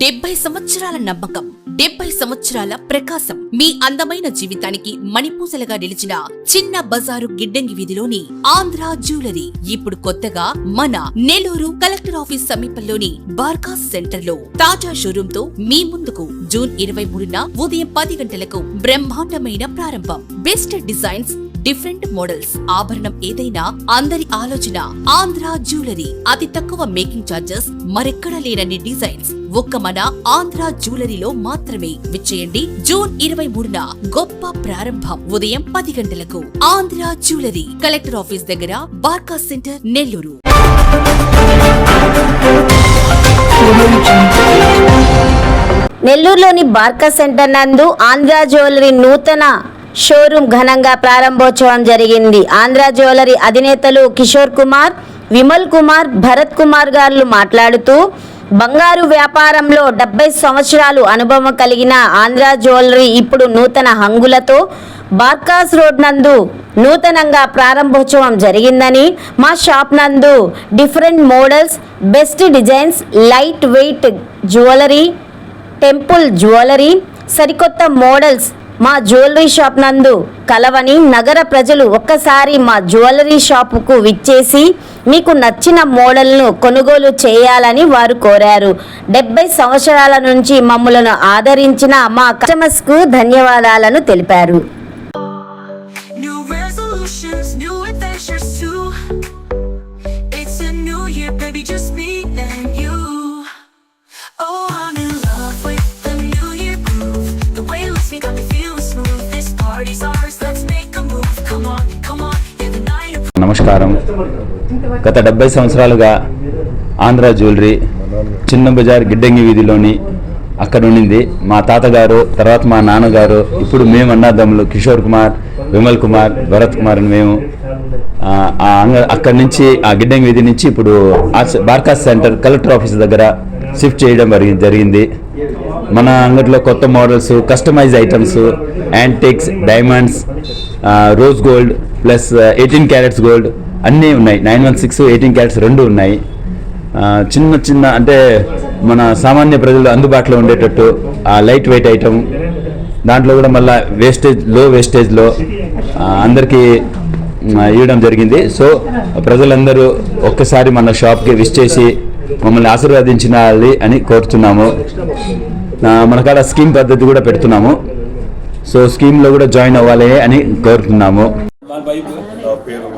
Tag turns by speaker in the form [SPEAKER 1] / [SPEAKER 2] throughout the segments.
[SPEAKER 1] డెబ్బై సంవత్సరాల నమ్మకం డెబ్బై సంవత్సరాల ప్రకాశం. మీ అందమైన జీవితానికి మణిపూసలుగా నిలిచిన చిన్న బజారు గిడ్డంగి వీధిలోని ఆంధ్ర జ్యువెలరీ ఇప్పుడు కొత్తగా మన నెల్లూరు కలెక్టర్ ఆఫీస్ సమీపంలోని బార్కాస్ సెంటర్లో తాజా షోరూమ్తో మీ ముందుకు జూన్ ఇరవై మూడున ఉదయం పది గంటలకు బ్రహ్మాండమైన ప్రారంభం. బెస్ట్ డిజైన్స్ డిఫరెంట్ మోడల్స్ ఆభరణం ఏదైనా అందరి ఆలోచన ఆంధ్ర జ్యువెలరీ. అతి తక్కువ మేకింగ్ ఛార్జెస్ మరెక్కడా లేనన్ని డిజైన్స్. ఒక్క మన ఆంధ్ర జ్యువెలరీలో మాత్రమే. విచ్చేయండి. జూన్ ఇరవై మూడున గొప్ప ప్రారంభం. ఉదయం పది గంటలకు ఆంధ్ర జ్యువెలరీ. కలెక్టర్ ఆఫీస్ దగ్గర బార్కా సెంటర్ నెల్లూరు.
[SPEAKER 2] నెల్లూరులోని బార్కా సెంటర్ నందు ఆంధ్ర జ్యువెలరీ నూతన షోరూం ఘనంగా ప్రారంభోత్సవం జరిగింది. ఆంధ్ర జ్యువెలరీ అధినేతలు కిషోర్ కుమార్ విమల్ కుమార్ భరత్ కుమార్ గారు మాట్లాడుతూ బంగారు వ్యాపారంలో డెబ్బై సంవత్సరాలు అనుభవం కలిగిన ఆంధ్ర జ్యువెలరీ ఇప్పుడు నూతన హంగులతో బార్కాస్ రోడ్ నందు నూతనంగా ప్రారంభోత్సవం జరిగిందని మా షాప్ నందు different models best designs light weight jewellery temple jewellery సరికొత్త మోడల్స్ మా జ్యువెలరీ షాప్ నందు కలవని నగర ప్రజలు ఒక్కసారి మా జ్యువెలరీ షాపుకు విచ్చేసి మీకు నచ్చిన మోడల్ను కొనుగోలు చేయాలని వారు కోరారు. డెబ్బై సంవత్సరాల నుంచి మమ్మలను ఆదరించిన మా కస్టమర్స్కు ధన్యవాదాలను తెలిపారు.
[SPEAKER 3] నమస్కారం గత డెబ్బై సంవత్సరాలుగా ఆంధ్ర జ్యువెలరీ చిన్న బజార్ గిడ్డంగి వీధిలోని అక్కడ ఉండింది. మా తాతగారు తర్వాత మా నాన్నగారు ఇప్పుడు మేము అన్నదమ్ములు కిషోర్ కుమార్ విమల్ కుమార్ భరత్ కుమార్ అని మేము ఆ, అంగ అక్కడి నుంచి ఆ గిడ్డంగి వీధి నుంచి ఇప్పుడు బార్కాస్ సెంటర్ కలెక్టర్ ఆఫీస్ దగ్గర షిఫ్ట్ చేయడం జరిగి- జరిగింది. మన అంగట్లో కొత్త models customise items antiques diamonds rose gold plus eighteen carats gold అన్నీ ఉన్నాయి. Nine one six eighteen carats రెండు ఉన్నాయి. చిన్న చిన్న అంటే మన సామాన్య ప్రజలు అందుబాటులో ఉండేటట్టు ఆ లైట్ వెయిట్ ఐటమ్ దాంట్లో కూడా మళ్ళీ వేస్టేజ్లో వేస్టేజ్లో అందరికీ ఇవ్వడం జరిగింది. సో ప్రజలందరూ ఒక్కసారి మన షాప్కి విష్ చేసి మమ్మల్ని ఆశీర్వదించాలి అని కోరుతున్నాము. మనకాడ స్కీమ్ పద్ధతి కూడా పెడుతున్నాము. సో స్కీమ్లో కూడా జాయిన్ అవ్వాలి అని కోరుతున్నాము.
[SPEAKER 4] పేరు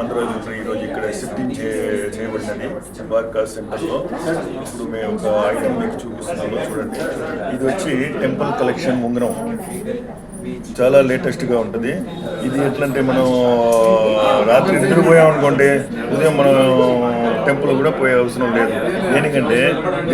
[SPEAKER 4] ఆంధ్రప్రదేశ్ ఈరోజు ఇక్కడ షిఫ్టింగ్ చే చేయబడిందని సెంటర్లో. ఇప్పుడు మేము ఒక ఐటమ్ మీకు చూపిస్తున్నాము చూడండి. ఇది వచ్చి టెంపుల్ కలెక్షన్ ఉంగరం. చాలా లేటెస్ట్గా ఉంటుంది. ఇది ఎట్లంటే మనం రాత్రి నిద్రపోయాం అనుకోండి ఉదయం మనం టెంపుల్ కూడా పోయే అవసరం లేదు. ఎందుకంటే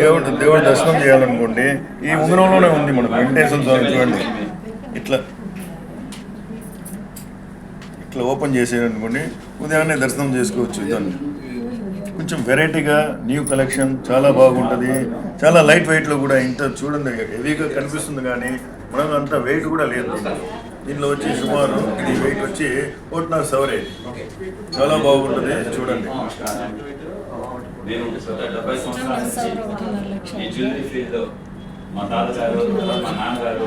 [SPEAKER 4] దేవుడు దేవుడి దర్శనం చేయాలనుకోండి ఈ ఉంగరంలోనే ఉంది మనకు. వెంకటేశ్వర స్వామి చూడండి. ఇట్లా ఇట్లా ఓపెన్ చేసేయనుకోండి ఉదయాన్నే దర్శనం చేసుకోవచ్చు దాన్ని కొంచెం వెరైటీగా న్యూ కలెక్షన్ చాలా బాగుంటుంది. చాలా లైట్ వెయిట్లో కూడా ఇంత చూడండి హెవీగా కనిపిస్తుంది కానీ మనం అంత వెయిట్ కూడా లేదు. దీనిలో వచ్చి సుమారు ఈ వెయిట్ వచ్చి ఒకటిన్నర సవరే చాలా బాగుంటుంది చూడండి.
[SPEAKER 3] నేను డెబ్బై సంవత్సరాల నుంచి ఈ జ్యువెలరీ ఫీల్డ్ మా తాతగారు మా నాన్నగారు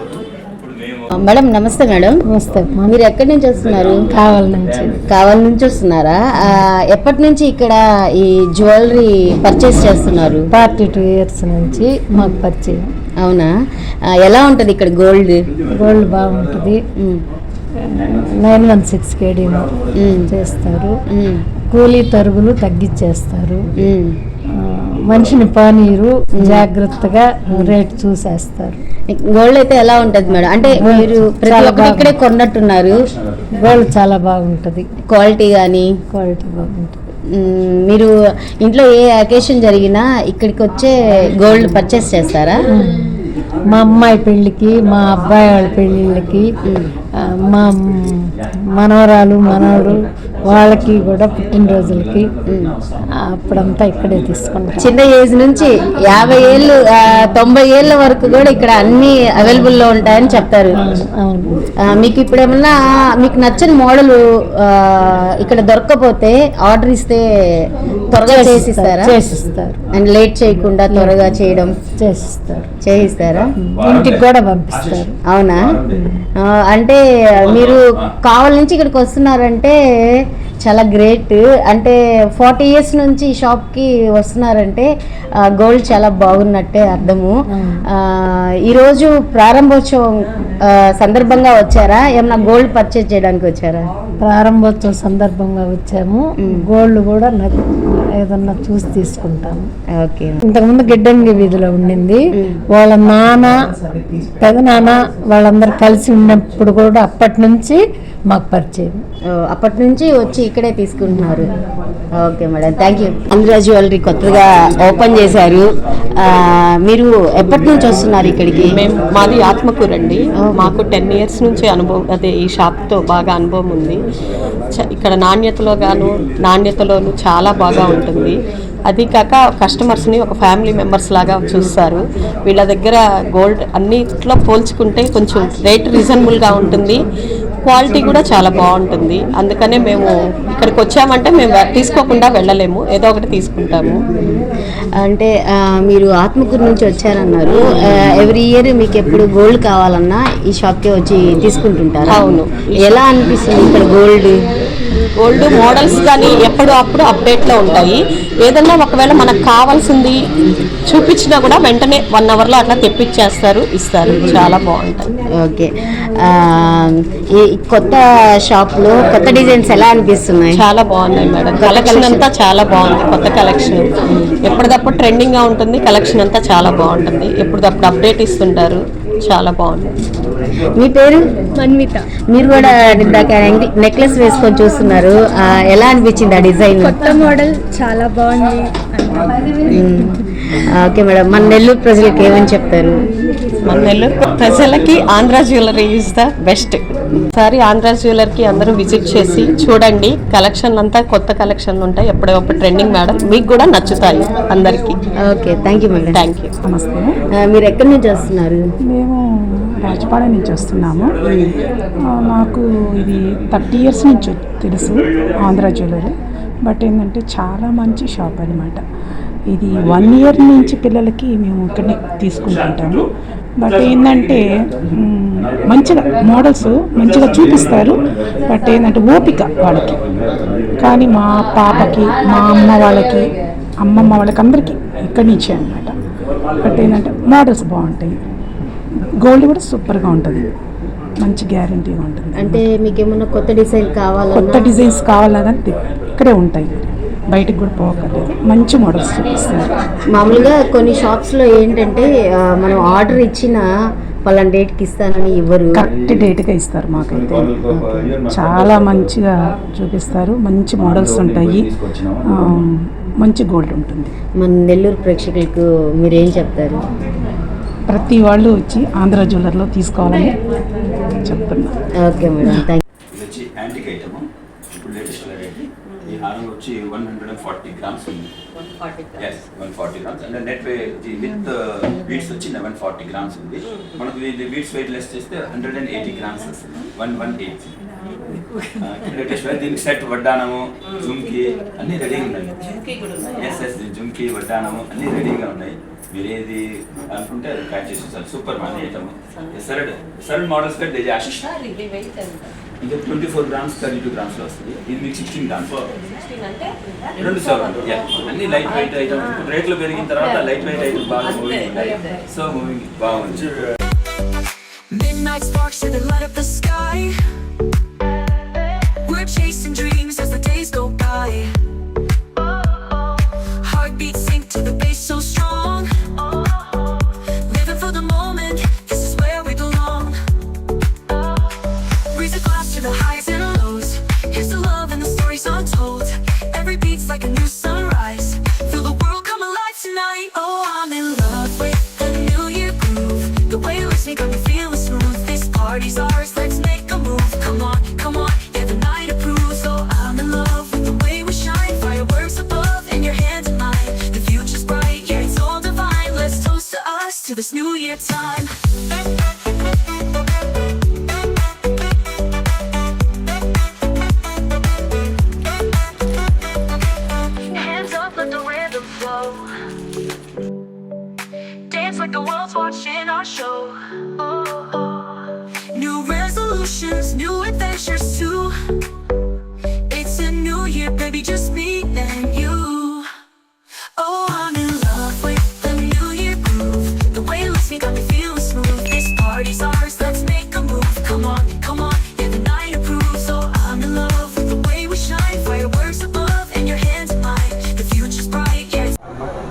[SPEAKER 3] ఇప్పుడు మేము
[SPEAKER 2] మేడం నమస్తే మేడం.
[SPEAKER 5] నమస్తే.
[SPEAKER 2] మీరు ఎక్కడి నుంచి వస్తున్నారు?
[SPEAKER 5] కావాలి నుంచి.
[SPEAKER 2] కావాలి నుంచి వస్తున్నారా? ఆ, ఎప్పటి నుంచి ఇక్కడ ఈ జ్యువెలరీ పర్చేస్ చేస్తున్నారు?
[SPEAKER 5] ఫార్టీ టూ ఇయర్స్ నుంచి మాకు పరిచయం.
[SPEAKER 2] అవునా? ఆ, ఎలా ఉంటుంది ఇక్కడ గోల్డ్?
[SPEAKER 5] గోల్డ్ బాగుంటుంది. నైన్ వన్ సిక్స్ కేడీలో చేస్తారు. కూలీ తరుగులు తగ్గించేస్తారు మనిషిని పానీరు జాగ్రత్తగా రేట్ చూసేస్తారు.
[SPEAKER 2] గోల్డ్ అయితే ఎలా ఉంటది మేడం? అంటే మీరు ప్రతి ఇక్కడే. కొన్నట్టున్నారు.
[SPEAKER 5] గోల్డ్ చాలా బాగుంటుంది.
[SPEAKER 2] క్వాలిటీ కానీ
[SPEAKER 5] క్వాలిటీ బాగుంటుంది.
[SPEAKER 2] మీరు ఇంట్లో ఏ అకేషన్ జరిగినా ఇక్కడికి వచ్చే గోల్డ్ పర్చేస్ చేస్తారా?
[SPEAKER 5] మా అమ్మాయి పెళ్ళికి మా అబ్బాయి వాళ్ళ పెళ్ళిళ్ళకి మా మనవరాలు మనవడు వాళ్ళకి కూడా పుట్టినరోజులకి అప్పుడంతా ఇక్కడే తీసుకుంటాం.
[SPEAKER 2] చిన్న ఏజ్ నుంచి యాభై ఏళ్ళు తొంభై ఏళ్ళ వరకు కూడా ఇక్కడ అన్ని అవైలబుల్లో ఉంటాయని చెప్తారు. మీకు ఇప్పుడు ఏమన్నా మీకు నచ్చని మోడల్ ఇక్కడ దొరకకపోతే ఆర్డర్ ఇస్తే త్వరగా చేసిస్తారా
[SPEAKER 5] చేసిస్తారు?
[SPEAKER 2] అండ్ లేట్ చేయకుండా త్వరగా చేయడం.
[SPEAKER 5] చేసిస్తారు.
[SPEAKER 2] చేయిస్తారా?
[SPEAKER 5] ఇంటికి కూడా పంపిస్తారు.
[SPEAKER 2] అవునా? అంటే మీరు కావాల నుంచి ఇక్కడికి వస్తున్నారంటే చాలా గ్రేట్ అంటే ఫార్టీ ఇయర్స్ నుంచి షాప్కి వస్తున్నారంటే గోల్డ్ చాలా బాగున్నట్టే అర్థము. ఈరోజు ప్రారంభోత్సవం సందర్భంగా వచ్చారా? ఏమన్నా గోల్డ్ పర్చేజ్ చేయడానికి వచ్చారా?
[SPEAKER 5] ప్రారంభోత్సవం సందర్భంగా వచ్చాము. గోల్డ్ కూడా నాకు ఏదన్నా చూసి తీసుకుంటాము.
[SPEAKER 2] ఓకే.
[SPEAKER 5] ఇంతకుముందు గిడ్డంగి వీధిలో ఉండింది. వాళ్ళ నాన్న పెదనాన్న వాళ్ళందరూ కలిసి ఉన్నప్పుడు కూడా అప్పటి నుంచి మాకు పరిచయం.
[SPEAKER 2] అప్పటి నుంచి వచ్చి ఇక్కడే తీసుకుంటున్నారు. Okay madam thank you Andhra jewellery కొత్తగా ఓపెన్ చేశారు. మీరు ఎప్పటి నుంచి వస్తున్నారు ఇక్కడికి?
[SPEAKER 6] మేము మాది ఆత్మకూరు అండి. మాకు టెన్ ఇయర్స్ నుంచి అనుభవం అదే ఈ షాప్తో బాగా అనుభవం ఉంది. చ- ఇక్కడ నాణ్యతలో గాను నాణ్యతలోను చాలా బాగా ఉంటుంది. అది కాక కస్టమర్స్ని ఒక ఫ్యామిలీ మెంబర్స్ లాగా చూస్తారు. వీళ్ళ దగ్గర గోల్డ్ అన్నిట్లో పోల్చుకుంటే కొంచెం రేట్ రీజనబుల్గా ఉంటుంది. క్వాలిటీ కూడా చాలా బాగుంటుంది. అందుకనే మేము ఇక్కడికి వచ్చామంటే మేము తీసుకోకుండా వెళ్ళలేము. ఏదో ఒకటి తీసుకుంటాము.
[SPEAKER 2] అంటే మీరు ఆత్మకూరు నుంచి వచ్చారన్నారు. ఎవ్రీ ఇయర్ మీకు ఎప్పుడు గోల్డ్ కావాలన్నా ఈ షాప్కి వచ్చి తీసుకుంటుంటారు?
[SPEAKER 6] అవును.
[SPEAKER 2] ఎలా అనిపిస్తుంది ఇక్కడ గోల్డ్?
[SPEAKER 6] గోల్డ్ మోడల్స్ కానీ ఎప్పుడు అప్పుడు అప్డేట్లో ఉంటాయి. ఏదన్నా ఒకవేళ మనకు కావాల్సింది చూపించినా కూడా వెంటనే వన్ అవర్లో అట్లా తెప్పించేస్తారు ఇస్తారు. చాలా బాగుంటుంది
[SPEAKER 2] ఓకే. ఈ కొత్త షాప్లో కొత్త డిజైన్స్ ఎలా అనిపిస్తున్నాయి?
[SPEAKER 6] చాలా బాగున్నాయి మేడం. కలెక్షన్ అంతా చాలా బాగుంది. కొత్త కలెక్షన్ ఎప్పటికప్పుడు ట్రెండింగ్గా ఉంటుంది. కలెక్షన్ అంతా చాలా బాగుంటుంది. ఎప్పటికప్పుడు అప్డేట్ ఇస్తుంటారు. చాలా బాగుంది
[SPEAKER 2] మీ పేరు? మన్విత. మీరు కూడా ఇందాక నెక్లెస్ వేసుకొని చూస్తున్నారు. ఎలా అనిపించింది ఆ డిజైన్?
[SPEAKER 7] కొత్త మోడల్ చాలా బాగుంది.
[SPEAKER 2] Okay madam. మన నెల్లూరు ప్రజలకు ఏమని చెప్తారు?
[SPEAKER 6] మన నెల్లూరు ప్రజలకి Andhra jewellery is the best ఒకసారి ఆంధ్ర జ్యువెలర్కి అందరూ విజిట్ చేసి చూడండి. కలెక్షన్ అంతా కొత్త కలెక్షన్లు ఉంటాయి. ఎప్పుడప్పుడు ట్రెండింగ్ మేడం. మీకు కూడా నచ్చుతాయి అందరికీ.
[SPEAKER 2] Okay. Thank you madam.
[SPEAKER 6] Thank you
[SPEAKER 8] నమస్తే
[SPEAKER 2] మీరు ఎక్కడి నుంచి వస్తున్నారు?
[SPEAKER 8] మేము రాజపాడ నుంచి వస్తున్నాము. మాకు ఇది థర్టీ ఇయర్స్ నుంచి తెలుసు ఆంధ్ర జ్యువెలరీ. బట్ ఏంటంటే చాలా మంచి షాప్ అనమాట ఇది వన్ ఇయర్ నుంచి పిల్లలకి మేము ఇక్కడనే తీసుకుంటుంటాము. బట్ ఏంటంటే మంచిగా మోడల్స్ మంచిగా చూపిస్తారు. బట్ ఏంటంటే ఓపిక వాళ్ళకి. కానీ మా పాపకి మా అమ్మ వాళ్ళకి అమ్మమ్మ వాళ్ళకి అందరికీ ఇక్కడి నుంచే అనమాట బట్ ఏంటంటే మోడల్స్ బాగుంటాయి. గోల్డ్ కూడా సూపర్గా ఉంటుంది. మంచి గ్యారంటీగా ఉంటుంది.
[SPEAKER 2] అంటే మీకు ఏమన్నా కొత్త డిజైన్
[SPEAKER 8] కొత్త
[SPEAKER 2] కావాలన్నా
[SPEAKER 8] డిజైన్స్ కావాలన్నా తి- ఇక్కడే ఉంటాయి. బయటకు కూడా పోకర్లేదు. మంచి మోడల్స్ చూపిస్తారు.
[SPEAKER 2] మామూలుగా కొన్ని షాప్స్లో ఏంటంటే ఆ, మనం ఆర్డర్ ఇచ్చిన పలానా డేట్కి ఇస్తానని ఇవ్వరు.
[SPEAKER 8] కరెక్ట్ డేట్గా ఇస్తారు మాకైతే. చాలా మంచిగా చూపిస్తారు. మంచి మోడల్స్ ఉంటాయి. ఆ, మంచి గోల్డ్ ఉంటుంది.
[SPEAKER 2] మన నెల్లూరు ప్రేక్షకులకు మీరేం చెప్తారు?
[SPEAKER 8] ప్రతి వాళ్ళు వచ్చి ఆంధ్ర జ్యువెలర్లో తీసుకోవాలని చెప్తున్నా.
[SPEAKER 2] ఓకే మేడం థ్యాంక్
[SPEAKER 3] ఇది వచ్చి యాంటిక్ ఐటమ్. ఇప్పుడు లేటెస్ట్ వెరైటీ ఈ హారం వచ్చి one hundred and forty grams ఉంది. Yes one forty grams. And net weight with beads వచ్చి వన్ ఫార్టీ గ్రామ్స్ ఉంది. మనకు ఇది బీట్స్ వెయిట్ లెస్ చేస్తే హండ్రెడ్ అండ్ ఎయిటీ గ్రామ్స్ వస్తుంది. వన్ వన్ ఎయిట్ లేటెస్ట్ దీనికి సెట్ వడ్డానము జుమ్కి అన్ని రెడీగా ఉన్నాయి. ఎస్ ఎస్ జుమ్కి వడ్డానము అన్ని రెడీగా ఉన్నాయి. మీరు ఏది అనుకుంటే అది ప్యాక్ చేసి సూపర్ మంది ఐటమ్ సరడ్ సరడ్ మోడల్స్ కట్ దేజే ఆశిష్ ఇది twenty four grams thirty two గ్రామ్స్లో వస్తుంది. ఇది మీకు సిక్స్టీన్ గ్రామ్స్ రెండు సెవెన్ అన్ని లైట్ వెయిట్ ఐటమ్ రేట్లు పెరిగిన తర్వాత లైట్ వెయిట్ ఐటమ్ బాగా మూవింగ్ ఉంటాయి. సో మూవింగ్ బాగుంది.
[SPEAKER 9] Midnight sparks to the light up the sky. Dance like the world's watching our show. Oh. New resolutions, new adventures too. It's a new year, baby, just me and you.